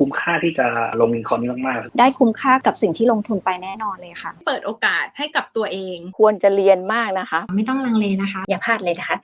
คุ้มค่าที่จะลงเรียนคอร์สนี้มากๆ ได้คุ้มค่ากับสิ่งที่ลงทุนไปแน่นอนเลยค่ะ เปิดโอกาสให้กับตัวเอง ควรจะเรียนมากนะคะ ไม่ต้องลังเลนะคะ อย่าพลาดเลยนะคะ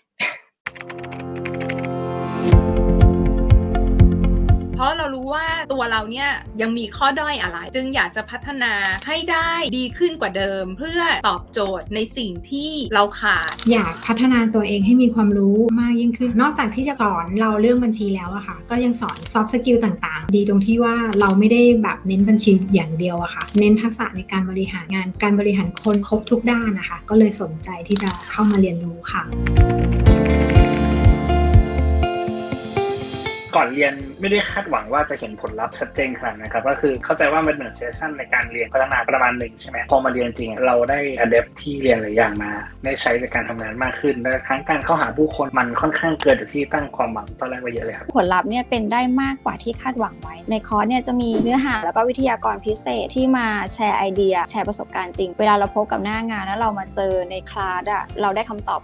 เพราะเรารู้ว่าตัวเราเนี่ยยังมีข้อด้อยอะไร จึงอยากจะพัฒนาให้ได้ดีขึ้นกว่าเดิม เพื่อตอบโจทย์ในสิ่งที่เราขาด อยากพัฒนาตัวเองให้มีความรู้มากยิ่งขึ้น นอกจากที่จะสอนเราเรื่องบัญชีแล้วอะค่ะ ก็ยังสอนซอฟต์สกิลต่างๆ ดีตรงที่ว่าเราไม่ได้แบบเน้นบัญชีอย่างเดียวอะค่ะ เน้นทักษะในการบริหารงานการบริหารคนครบทุกด้านนะคะ ก็เลยสนใจที่จะเข้ามาเรียนรู้ค่ะ ก่อนเรียนไม่ได้คาดหวังว่าจะเห็นผลลัพธ์ชัดเจนขนาดนะครับก็คือเข้าใจว่ามันเหมือนเซสชั่นในการเรียนพัฒนาประมาณหนึ่งใช่ไหมพอมาเรียนจริงเราได้อะเดปที่เรียนหลายอย่างมาได้ใช้ในการทำงานมากขึ้นและทั้งการเข้าหาผู้คนมันค่อนข้างเกินจากที่ตั้งความหวังตอนแรกไว้เยอะเลยครับผลลัพธ์เนี่ยเป็นได้มากกว่าที่คาดหวังไว้ ในคอร์สเนี่ยจะมีเนื้อหาแล้วก็วิทยากรพิเศษที่มาแชร์ไอเดีย แชร์ประสบการณ์จริง เวลาเราพบกับหน้างานแล้วเรามาเจอในคลาสอะเราได้คำตอบ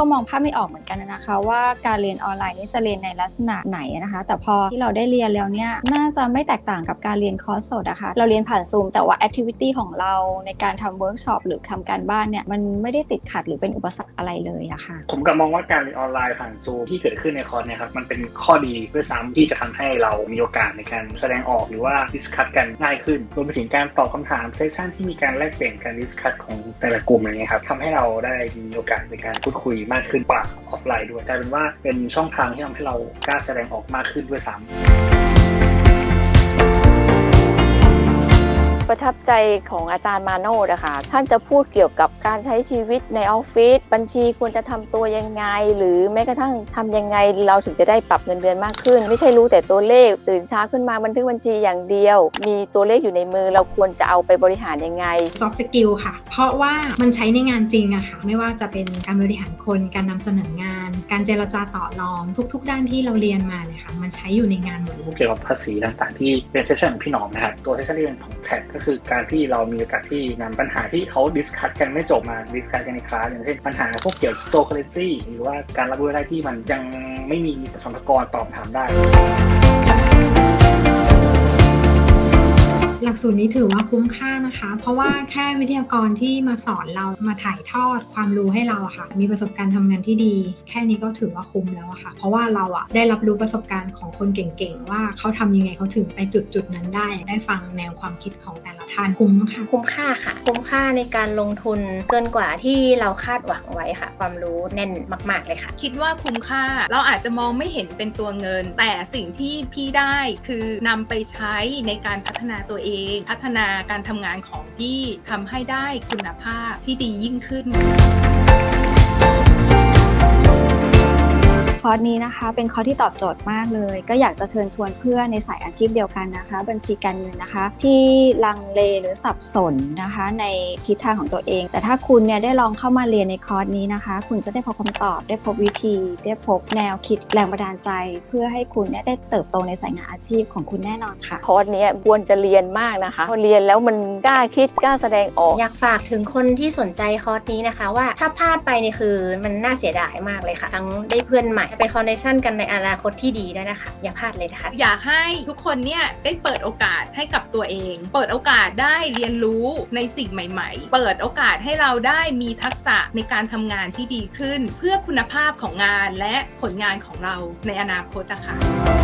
ก็มองภาพไม่ออกเหมือนกันนะคะว่าการเรียนออนไลน์นี่จะเรียนในลักษณะไหนนะคะ แต่พอที่เราได้เรียนแล้วเนี่ยน่าจะไม่แตกต่างกับการเรียนคอร์สสดนะคะเราเรียนผ่านซูมแต่ว่าแอคทิวิตี้ของเราในการทำเวิร์กช็อปหรือทำการบ้านเนี่ยมันไม่ได้ติดขัดหรือเป็นอุปสรรคอะไรเลยอะค่ะผมก็มองว่าการเรียนออนไลน์ผ่านซูมที่เกิดขึ้นในคอร์สเนี่ยครับมันเป็นข้อดีด้วยซ้ำที่จะทำให้เรามีโอกาสในการแสดงออกหรือว่าดิสคัตกันง่ายขึ้นรวมไปถึงการตอบคำถามเซสชั่นที่มีการแลกเปลี่ยนการดิสคัตของแต่ละกลุ่มอะไรเงี้ยครับทำให้เราได้มีโอกาสในการพูดคุยมากขึ้นกว่าออฟไลน์ด้วยกลายเป็นว่าเป็นช่องทางที่ทำให้เรากล้าแสดงออกมากขึ้นด้วยซ้ำ ประทับใจของอาจารย์มาโนดนะคะท่านจะพูดเกี่ยวกับการใช้ชีวิตในออฟฟิศ บัญชีควรจะทำตัวยังไง หรือแม้กระทั่งทำยังไงเราถึงจะได้ปรับเงินเดือนมากขึ้น ไม่ใช่รู้แต่ตัวเลข ตื่นเช้าขึ้นมาบันทึกบัญชีอย่างเดียว มีตัวเลขอยู่ในมือเราควรจะเอาไปบริหารยังไงซอฟต์สกิลค่ะ เพราะว่ามันใช้ในงานจริงอะค่ะ ไม่ว่าจะเป็นการบริหารคน การนำเสนองาน การเจรจาต่อรอง ทุก ๆ ด้านที่เราเรียนมาเนี่ยค่ะ มันใช้อยู่ในงานหมดเลยเกี่ยวกับภาษีต่างๆ ที่เป็นเซสชันของพี่หนอมนะครับตัวเซสชันที่เป็นของแท็กก็คือการที่เรามีโอกาสที่นำปัญหาที่เขาดิสคัตกันไม่จบมาดิสคัตกันในคลาสอย่างเช่นปัญหาพวกเกี่ยวกับตัวคอเลซี่หรือว่าการรับรู้ได้ที่มันยังไม่มีสมภากรตอบถามได้ ลักสูตรนี้ถือว่าคุ้มค่านะคะ เพราะว่าแค่วิทยากรที่มาสอนเรามาถ่ายทอดความรู้ให้เราอะค่ะ มีประสบการณ์ทำงานที่ดี แค่นี้ก็ถือว่าคุ้มแล้วอะค่ะ เพราะว่าเราอะได้รับรู้ประสบการณ์ของคนเก่งๆ ว่าเขาทำยังไงเขาถึงไปจุดจุดๆนั้นได้ ได้ฟังแนวความคิดของแต่ละท่านคุ้มค่ะ คุ้มค่าค่ะ คุ้มค่าในการลงทุนเกินกว่าที่เราคาดหวังไว้ค่ะ ความรู้แน่นมาก ๆเลยค่ะ คิดว่าคุ้มค่าเราอาจจะมองไม่เห็นเป็นตัวเงิน แต่สิ่งที่พี่ได้คือนำไปใช้ในการพัฒนาตัวเองพัฒนาการทำงานของพี่ทำให้ได้คุณภาพที่ดียิ่งขึ้น คอร์สนี้นะคะ เป็นคอร์สที่ตอบโจทย์มากเลย ก็อยากจะเชิญชวนเพื่อนในสายอาชีพเดียวกันนะคะ บัญชีการเงินนะคะ ที่ลังเลหรือสับสนนะคะ ในทิศทางของตัวเอง แต่ถ้าคุณเนี่ยได้ลองเข้ามาเรียนในคอร์สนี้นะคะ คุณจะได้พบคำตอบ ได้พบวิธี ได้พบแนวคิดแรงบันดาลใจ เพื่อให้คุณเนี่ยได้เติบโตในสายงานอาชีพของคุณแน่นอนค่ะคอร์สนี้ควรจะเรียนมากนะคะพอเรียนแล้วมันกล้าคิดกล้าแสดงออกอยากฝากถึงคนที่สนใจคอร์สนี้นะคะ ว่าถ้าพลาดไปนี่คือมันน่าเสียดายมากเลยค่ะ ทั้งได้เพื่อนใหม่เป็นคอนเนคชั่นกันในอนาคตที่ดีได้นะคะ อย่าพลาดเลยนะคะ อยากให้ทุกคนเนี่ยได้เปิดโอกาสให้กับตัวเอง เปิดโอกาสได้เรียนรู้ในสิ่งใหม่ ๆ เปิดโอกาสให้เราได้มีทักษะในการทำงานที่ดีขึ้น เพื่อคุณภาพของงานและผลงานของเราในอนาคตนะคะ